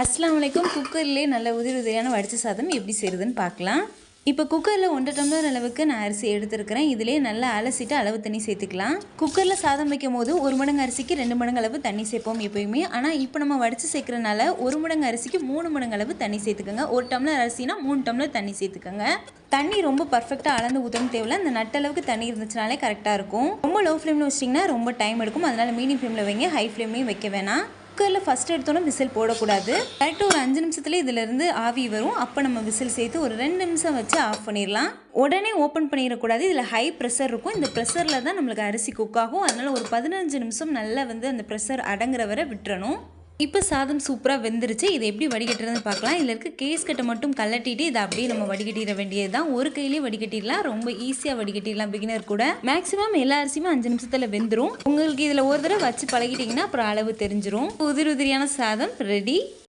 அஸ்லாம் வலைக்கும் குக்கர்லேயே நல்ல உதிரி உதிரியான வடித்த சாதம் எப்படி செய்யுதுன்னு பார்க்கலாம் இப்போ குக்கரில் ஒன்றரை டம்ளர் அளவுக்கு நான் அரிசி எடுத்துருக்கிறேன். இதிலே நல்லா அலசிட்டு அளவு தண்ணி சேர்த்துக்கலாம். குக்கரில் சாதம் வைக்கும் போது ஒரு மடங்கு அரிசிக்கு ரெண்டு மடங்கு அளவு தண்ணி சேர்ப்போம் எப்பயுமே. ஆனால் இப்போ நம்ம வடித்து சேர்க்குறனால ஒரு மடங்கு அரிசிக்கு மூணு மடங்கு அளவு தண்ணி சேர்த்துக்கோங்க. ஒரு டம்ளர் அரிசினா மூணு டம்ளர் தண்ணி சேர்த்துக்கோங்க. தண்ணி ரொம்ப பர்ஃபெக்டாக அளந்து ஊற்றணும் தேவையில்ல. அந்த நட்டளவுக்கு தண்ணி இருந்துச்சுனாலே கரெக்டாக இருக்கும். ரொம்ப லோ ஃப்ளேமில் வச்சிட்டிங்கன்னா ரொம்ப டைம் எடுக்கும். அதனால் மீடியம் ஃப்ளேமில் வைங்க. ஹை ஃப்ளேம்லேயும் வைக்க வேணாம். குக்கரில் ஃபஸ்ட் எடுத்தோன்னே விசில் போடக்கூடாது. கரெக்டாக ஒரு அஞ்சு நிமிஷத்துலேயே இதிலேருந்து ஆவி வரும். அப்போ நம்ம விசில் சேர்த்து ஒரு ரெண்டு நிமிஷம் வச்சு ஆஃப் பண்ணிடலாம். உடனே ஓப்பன் பண்ணிடக்கூடாது. இதில் ஹை ப்ரெஷர் இருக்கும். இந்த ப்ரெஷரில் தான் நம்மளுக்கு அரிசி குக் ஆகும். அதனால் ஒரு பதினஞ்சு நிமிஷம் நல்லா வந்து அந்த ப்ரெஷர் அடங்குற வரை விட்டுறணும். இப்போ சாதம் சூப்பராக வெந்துருச்சு. இதை எப்படி வடிகட்டுறதுன்னு பார்க்கலாம். இதில் இருக்க கேஸ் கட்டை மட்டும் கலட்டிட்டு இதை அப்படியே நம்ம வடிகட்டிட வேண்டியது தான் ஒரு கையிலேயே வடிகட்டிடலாம். ரொம்ப ஈஸியாக வடிகட்டிடலாம் பிகினர் கூட. மேக்ஸிமம் எல்லா அரிசியுமே அஞ்சு நிமிஷத்தில் வெந்துடும் உங்களுக்கு இதில் ஒரு தடவை வச்சு பழகிட்டிங்கன்னா அப்புறம் அளவு தெரிஞ்சிரும். உதிரி உதிரியான சாதம் ரெடி